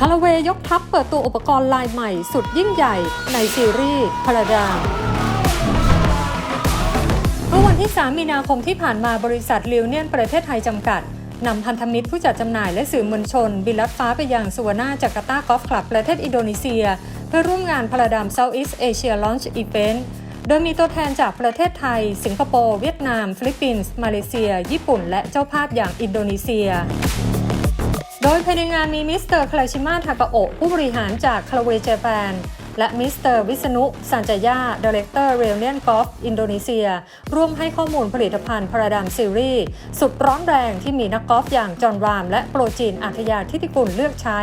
คาราเวย์ยกทัพเปิดตัวอุปกรณ์ลายใหม่สุดยิ่งใหญ่ในซีรีส์พาราดามเมื่อวันที่ 3 มีนาคมที่ผ่านมาบริษัทลิวเนียนประเทศไทยจำกัดนำพันธมิตรผู้จัดจำหน่ายและสื่อมวลชน บินลัดฟ้าไปยังสุวรรณาจาการ์ตากอล์ฟคลับประเทศอินโดนีเซีย เพื่อร่วมงานพาราดาม Southeast Asia Launch Event โดยมีตัวแทนจากประเทศไทย สิงคโปร์ เวียดนาม ฟิลิปปินส์ มาเลเซีย ญี่ปุ่น และเจ้าภาพอย่างอินโดนีเซีย โดยภายในงานมีมิสเตอร์คลาชิมาทากาโอผู้บริหารจากคาราเวเจแปนและมิสเตอร์วิษณุสันจยาดีเลกเตอร์เรลเนียนกอล์ฟอินโดนีเซีย ร่วมให้ข้อมูลผลิตภัณฑ์พาราดามซีรีส์สุดร้อนแรงที่มีนักกอล์ฟอย่างจอห์นราม และโปรจีนอัธยาทิติกุลเลือกใช้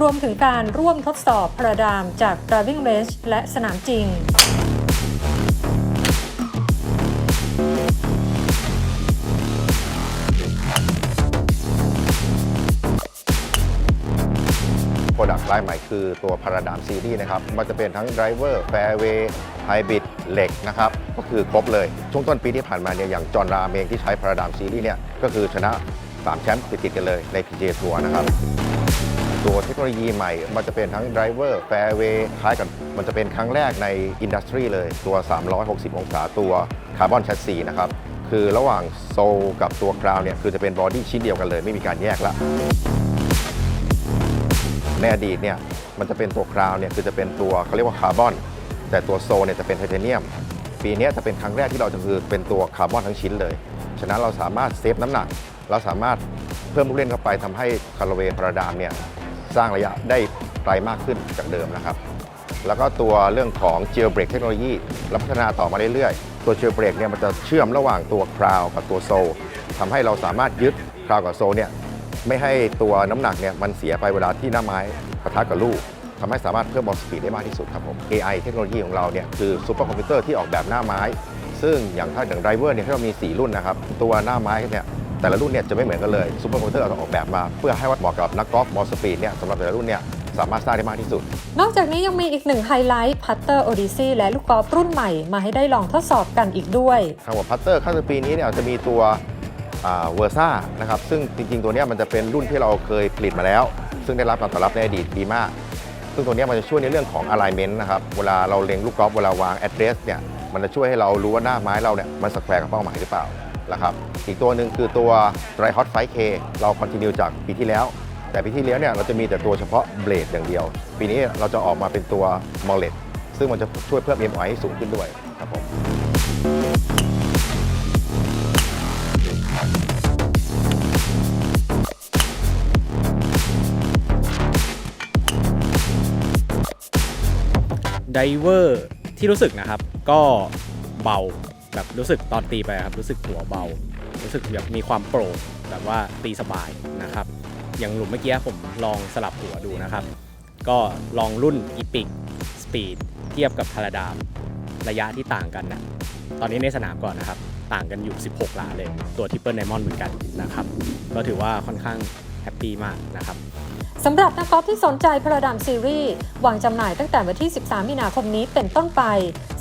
รวมถึงการร่วมทดสอบพาราดามจาก driving range และสนามจริง รดักต์ไลน์ใหม่คือตัวพาราดามซีรีส์นะครับมันจะเป็นทั้งไดรเวอร์แฟร์เวย์ไฮบริดเหล็กนะครับก็คือครบเลย ช่วงต้นปีที่ผ่านมาเนี่ยอย่างจอห์นราเองที่ใช้พาราดามซีรีส์เนี่ยก็คือชนะ3แชมป์ติดๆกันเลยใน PGA ทัวร์นะครับตัวเทคโนโลยีใหม่ มันจะเป็นทั้งไดรเวอร์แฟร์เวย์คล้ายกัน มันจะเป็นครั้งแรกในอินดัสทรีเลย ตัว 360 องศาตัวคาร์บอนแชสซีนะครับ คือระหว่างโซกับตัวคราวเนี่ย คือจะเป็นบอดี้ชิ้นเดียวกันเลย ไม่มีการแยกละ ในอดีตเนี่ยมันจะเป็นตัวคราวเนี่ยคือจะเป็นตัวเขาเรียกว่าคาร์บอน แต่ตัวโซเนี่ยจะเป็นไทเทเนียม ปีนี้จะเป็นครั้งแรกที่เราจะคือเป็นตัวคาร์บอนทั้งชิ้นเลย ฉะนั้นเราสามารถเซฟน้ำหนัก เราสามารถเพิ่มลูกเล่นเข้าไปทำให้คาราเวพาราดามเนี่ยสร้างระยะได้ไกลมากขึ้นจากเดิมนะครับ แล้วก็ตัวเรื่องของ Gel Break เทคโนโลยีเราพัฒนาต่อมาเรื่อยๆ ตัว Gel Break เนี่ยมันจะเชื่อมระหว่างตัวคราวกับตัวโซลทำให้เราสามารถยึดคราวกับโซเนี่ย ไม่ให้ตัวน้ำหนักเนี่ยมันเสียไปเวลาที่หน้าไม้ปะทะกับลูกทำให้สามารถเพิ่มบอลสปีดได้มากที่สุดครับผม AI เทคโนโลยีของเราเนี่ยคือซูเปอร์คอมพิวเตอร์ที่ออกแบบหน้าไม้ ซึ่งอย่างถ้าอย่างไดรเวอร์เนี่ยที่เรามี 4 รุ่นนะครับ ตัวหน้าไม้เนี่ยแต่ละรุ่นเนี่ยจะไม่เหมือนกันเลยซูเปอร์คอมพิวเตอร์เราออกแบบมา เพื่อให้ว่าเหมาะกับนักกอล์ฟบอลสปีดเนี่ยสำหรับแต่ละรุ่นเนี่ยสามารถสร้างได้มากที่สุด นอกจากนี้ยังมีอีกหนึ่งไฮไลท์พัตเตอร์โอดิซีและลูกกอล์ฟรุ่นใหม่มาให้ได้ลองทดสอบกันอีกด้วยครับผมพัตเตอร์ข้างปีนี้เนี่ยจะมีตัว เวอร์ซ่านะครับซึ่งจริงๆ ตัวนี้มันจะเป็นรุ่นที่เราเคยผลิตมาแล้ว ซึ่งได้รับการตอบรับในอดีตดีมาก ซึ่งตัวนี้มันจะช่วยในเรื่องของ alignment นะครับเวลาเราเล็งลูกกอล์ฟเวลาวาง address เนี่ยมันจะช่วยให้เรารู้ว่าหน้าไม้เราเนี่ยมันสแควร์กับเป้าหมายหรือเปล่านะครับอีกตัวหนึ่งคือตัว Dry Hot 5K เรา continue จากปีที่แล้ว แต่ปีที่แล้วเนี่ยเราจะมีแต่ตัวเฉพาะเบลดอย่างเดียว ปีนี้เราจะออกมาเป็นตัว m o l l e t ซึ่งมันจะช่วยเพิ่ม MOI ให้สูงขึ้นด้วยครับผม ไดเวอร์ที่รู้สึกนะครับ ก็เบาแบบรู้สึกตอนตีไปครับรู้สึกหัวเบา รู้สึกแบบมีความโปร่งแบบว่าตีสบายนะครับ อย่างหลุมเมื่อกี้ผมลองสลับหัวดูนะครับ ก็ลองรุ่นอีพิกสปีดเทียบกับพาราดามระยะที่ต่างกันนะตอนนี้ในสนามก่อนนะครับ ต่างกันอยู่ 16 หลาเลย ตัวทิปเปิลไดมอนด์เหมือนกันนะครับ ก็ถือว่าค่อนข้าง แฮปปี้มากนะครับสำหรับนักกอล์ฟที่สนใจพราดามซีรีส์วางจำหน่ายตั้งแต่วันที่ 13 มีนาคมนี้เป็นต้นไป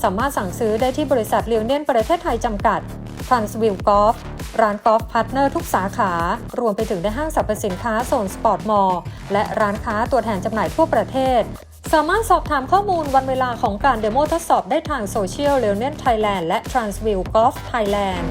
สามารถสั่งซื้อได้ที่บริษัทเลียวเนียนประเทศไทยจำกัดทรานส์วิลกอล์ฟร้านกอล์ฟพาร์ทเนอร์ทุกสาขา รวมไปถึงในห้างสรรพสินค้าโซนสปอร์ตมอลล์และร้านค้าตัวแทนจำหน่ายทั่วประเทศ สามารถสอบถามข้อมูลวันเวลาของการเดโมทดสอบได้ทางโซเชียลเลียวเนียนไทยแลนด์และ Transview Golf Thailand